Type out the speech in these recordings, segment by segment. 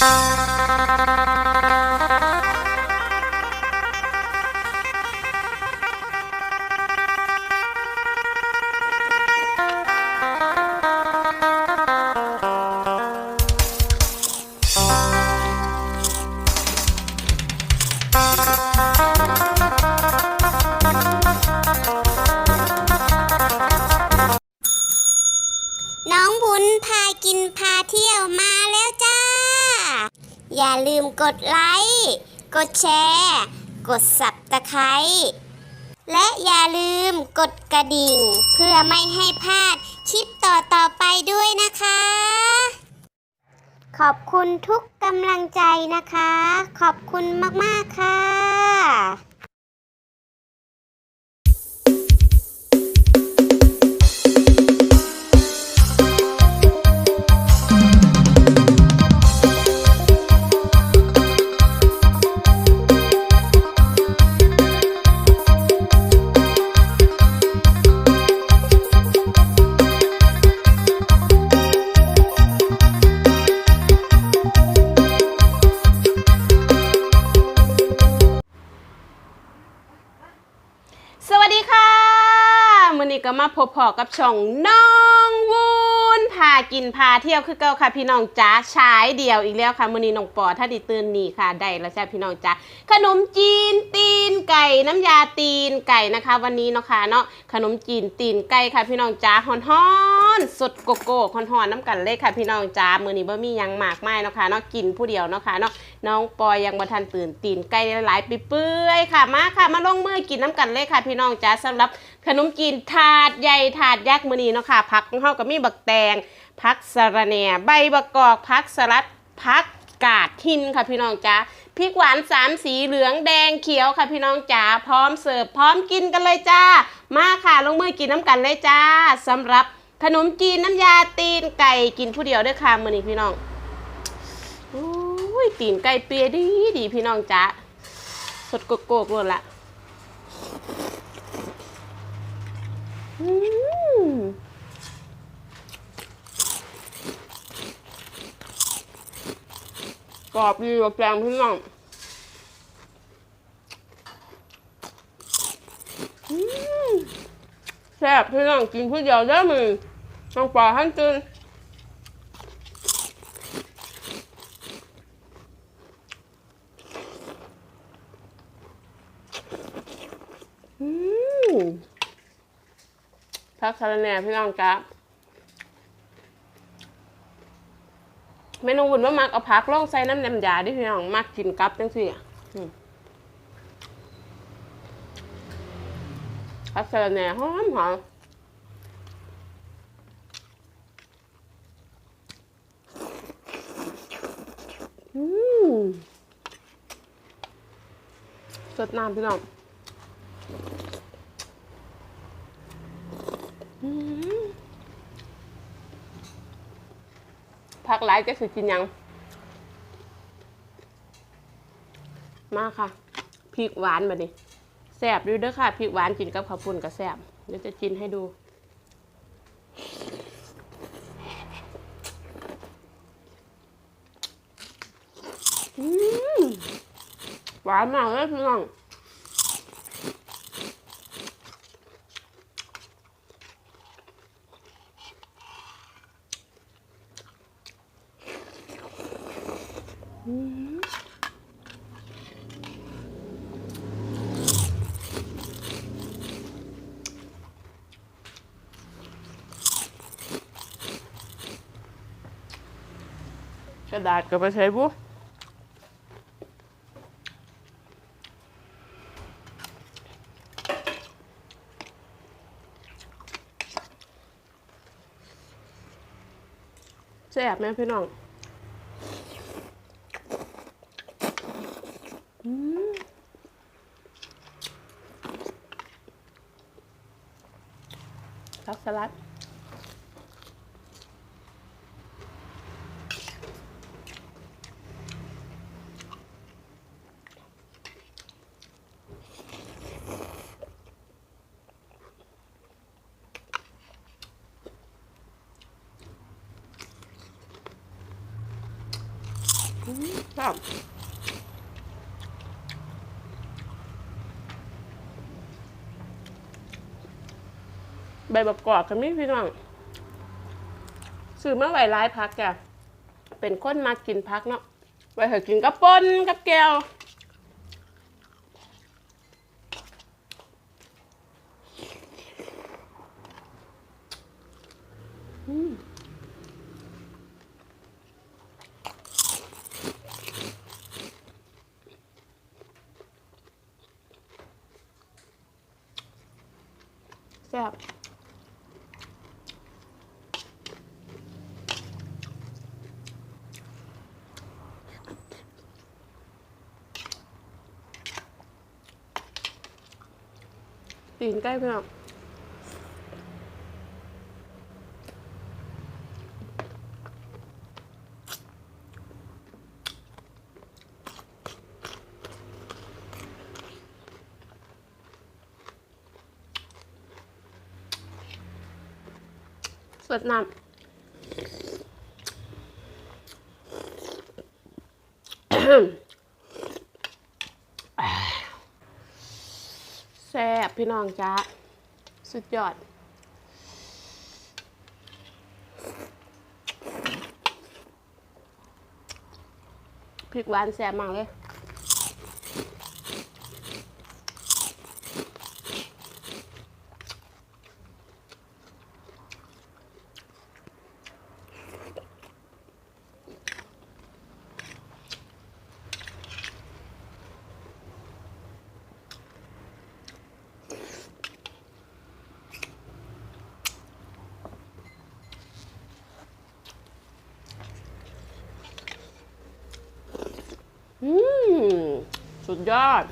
Abraço. อย่าลืมกดไลค์ กดแชร์ กดสับตะไคร้และอย่าลืมกดกระดิ่ง เพื่อไม่ให้พลาดคลิปต่อๆไปด้วยนะคะ ขอบคุณทุกกำลังใจนะคะ ขอบคุณมาก ๆ ค่ะ มื่อนี้ก็มาพบพอกับช่องน้องวุ้นพากินพาเที่ยวคือเก่าค่ะพี่น้องจ้าชายเดียวอีกแล้วค่ะมื้อนี้น้องปอถ้าดิตื่นนี่ค่ะได้แล้วจ้าพี่น้องจ้าขนมจีนตีนไก่น้ำยาตีนไก่นะคะ วันนี้เนาะค่ะเนาะขนมจีนตีนไก่ค่ะพี่น้องจ้าฮอนฮอน ๆสดโกโก้ฮอนฮอนน้ำกันเลยค่ะ พี่น้องจ้ามือนี้บ่มียังหมากไมายเนาะค่ะเนาะกินผู้เดียวเนาะค่ะเนาะน้องปอยยังบ่ทันตื่นตีนไก่หลายปีเปื่อยค่ะมาค่ะ มาลงมือกินน้ำกันเลยค่ะ พี่น้องจ้าสำหรับขนมจีนถาดใหญ่ถาดยักษ์มือนี้เนาะค่ะผักของเฮาก็มีบักแตงผักสะระแหน่ใบบักกอกผักสลัดผักกาดหินค่ะพี่น้องจ้าพริกหวานสามสีเหลืองแดงเขียวค่ะพี่น้องจ๋าพร้อมเสิร์ฟพร้อมกินกันเลยจ้า มาค่ะลงมือกินน้ำกันเลยจ้าสำหรับ ขนมจีนน้ำยาตีนไก่กินผู้เดียวด้วยค่ะมือนี้พี่น้องอุ้ยตีนไก่เปียดีดีพี่น้องจ้าสดโกกๆเลยละกรอบดีกว่าแกงพี่น้องอืมแซ่บพี่น้องกินผู้เดียวได้มือต้องปลาหั่นตื่นพักสาระแน่พี่น้องจ้าเมนูวุ่นว่ามักเอาผักลงใส่น้ำแหนมยาดิพี่น้องมักกินกับจังสิอะอืม พักสาระแหน่หอมหอมอืมสดน้ำพี่น้องพักหลายจะสิกินยัง มาค่ะพริกหวานมาดิ แซ่บดูเด้อค่ะพริกหวานกินกับข้าวปุ้นก็แซ่บเดี๋ยวจะกินให้ดูหวานมากเลยพี่น้อง ก ระดาษก็ไปใช้บุแซ่บไหมพี่น้องอืมผักสลัด อ อืมครับใบประกอบกันมีพี่น้องซื้อมาไว้ร้ายพักแกเป็นคนมากินพักเนาะไว้เถอะกินกับปนกับแก้วแซ่บ ตีนใกล้เพื่อนสดน้ำแซ่บ พี่น้องจ้าสุดยอด พริกหวานแซ่บมากเลย อืม สุดยอด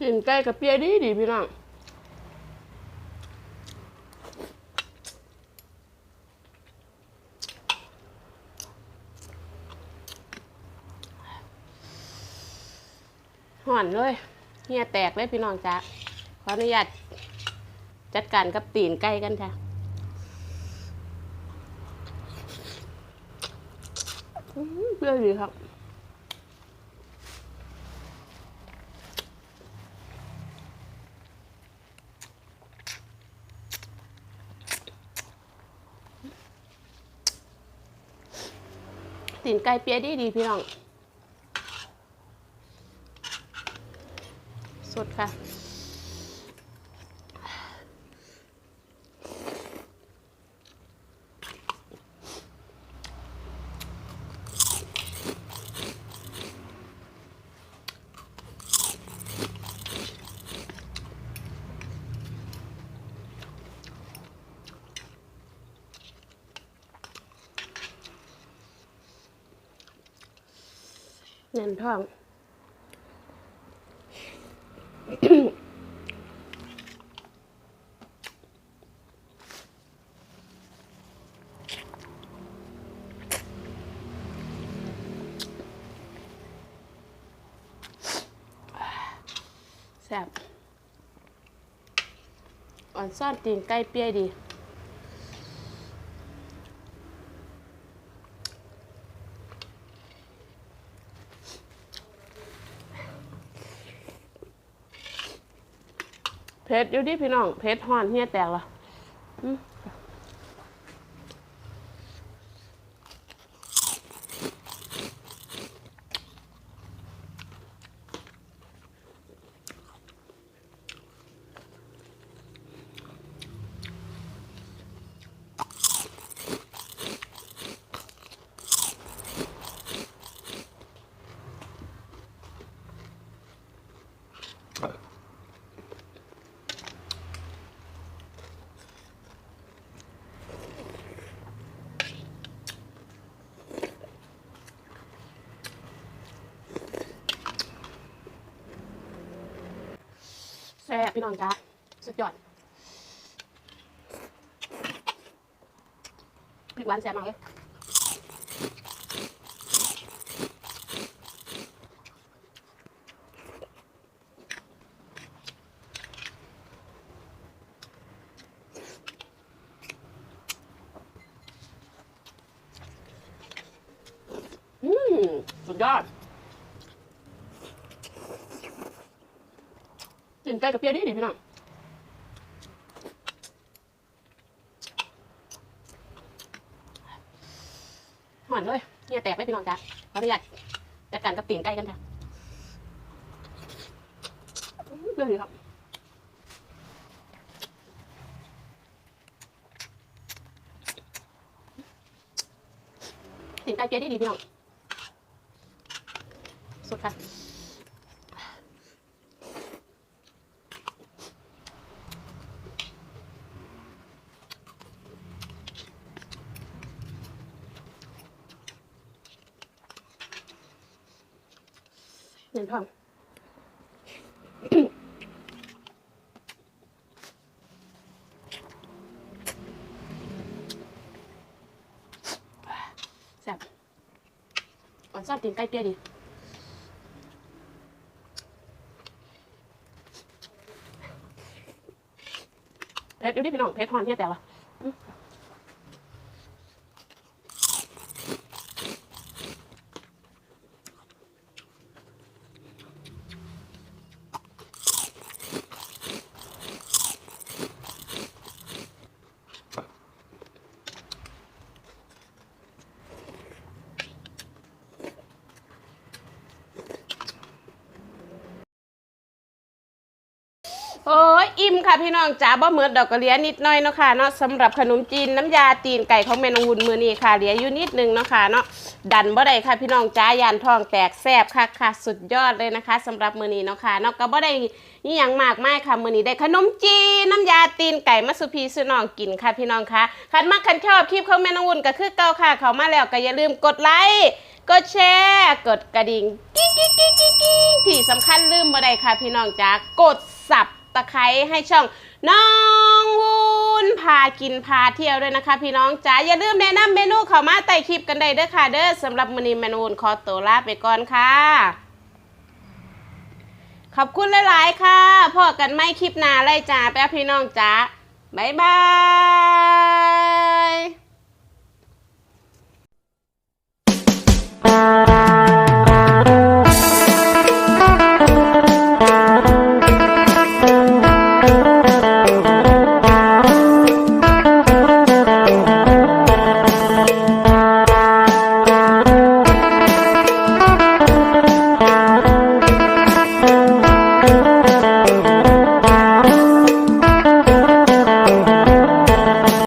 กินใกล้กับเปียดีดีพี่น้องห่อนเลยเฮียแตกเลยพี่น้องจ้าขออนุญาตจัดการกับตีนไก่กันค่ะ อืม เปรี้ยวดีครับตีนไก่เปียดีดีพี่น้อง สดค่ะ แน่นท้อง แซ่บอ่อนซ่อนตีนไก่เปี้ยดี เพชรอยู่ดิพี่น้องเพชรห่อนเฮียแตกเหรอ พี่น้องจ้าสุดยอดพริกหวานแซ่บมากเลยยอด กินไก่กับเปียดีดีพี่น้องหวานเลยเนี่ยแตกไหมพี่น้องจ๊ะขออนุญาตจัดการกับตีนไก่กันค่ะเปรี้ยวดีครับตีนไก่เปรี้ยดีดีพี่น้องสุดค่ะ เงินทองแซ่บอ่อนซอนตีนใกล้เปี้ยดีเผ็ดดูดิพี่น้องเผ็ดทอนเนี่ยแต่ว่า โอ้ยอิ่มค่ะพี่น้องจ๋าบ่เหมือนดอกกระเหลียนิดหน่อยเนาะค่ะเนาะสำหรับขนมจีนน้ำยาตีนไก่ของแม่นองวุนมือนี้ค่ะเหลืออยู่นิดนึงเนาะค่ะเนาะดันบ่ได้ค่ะพี่น้องจ๋ายานทองแตกแซ่บค่ะค่ะสุดยอดเลยนะคะสำหรับมือนี้เนาะค่ะเนาะก็บ่ได้นี่ยังมากมายค่ะมือนี้ได้ขนมจีนน้ำยาตีนไก่มาสุพีสุน้องกินค่ะพี่น้องคะคันมักคันชอบคลิปของแม่นองวุนก็คือเก่าค่ะ เขามาแล้วก็อย่าลืมกดไลค์กดแชร์กดกระดิ่งกิ๊งกิ๊งกิ๊งกิ๊งกิ๊งที่สำคัญลืมบ่ได้ค่ะพี่น้องจ๋ากดสับะไคร้ให้ช่องน้องวูนพากินพาเที่ยวด้วยนะคะ พี่น้องจ๋าอย่าลืมแนะนำเมนูเข้ามาใต้คลิปกันได้เด้อค่ะเด้อสำหรับมื้อนี้แมนูขอตัวลาไปก่อนค่ะขอบคุณหลาย ๆ ค่ะพอกันไม่คลิปหน้าเลยจ้าแป๊บพี่น้องจ๋าบ๊ายบาย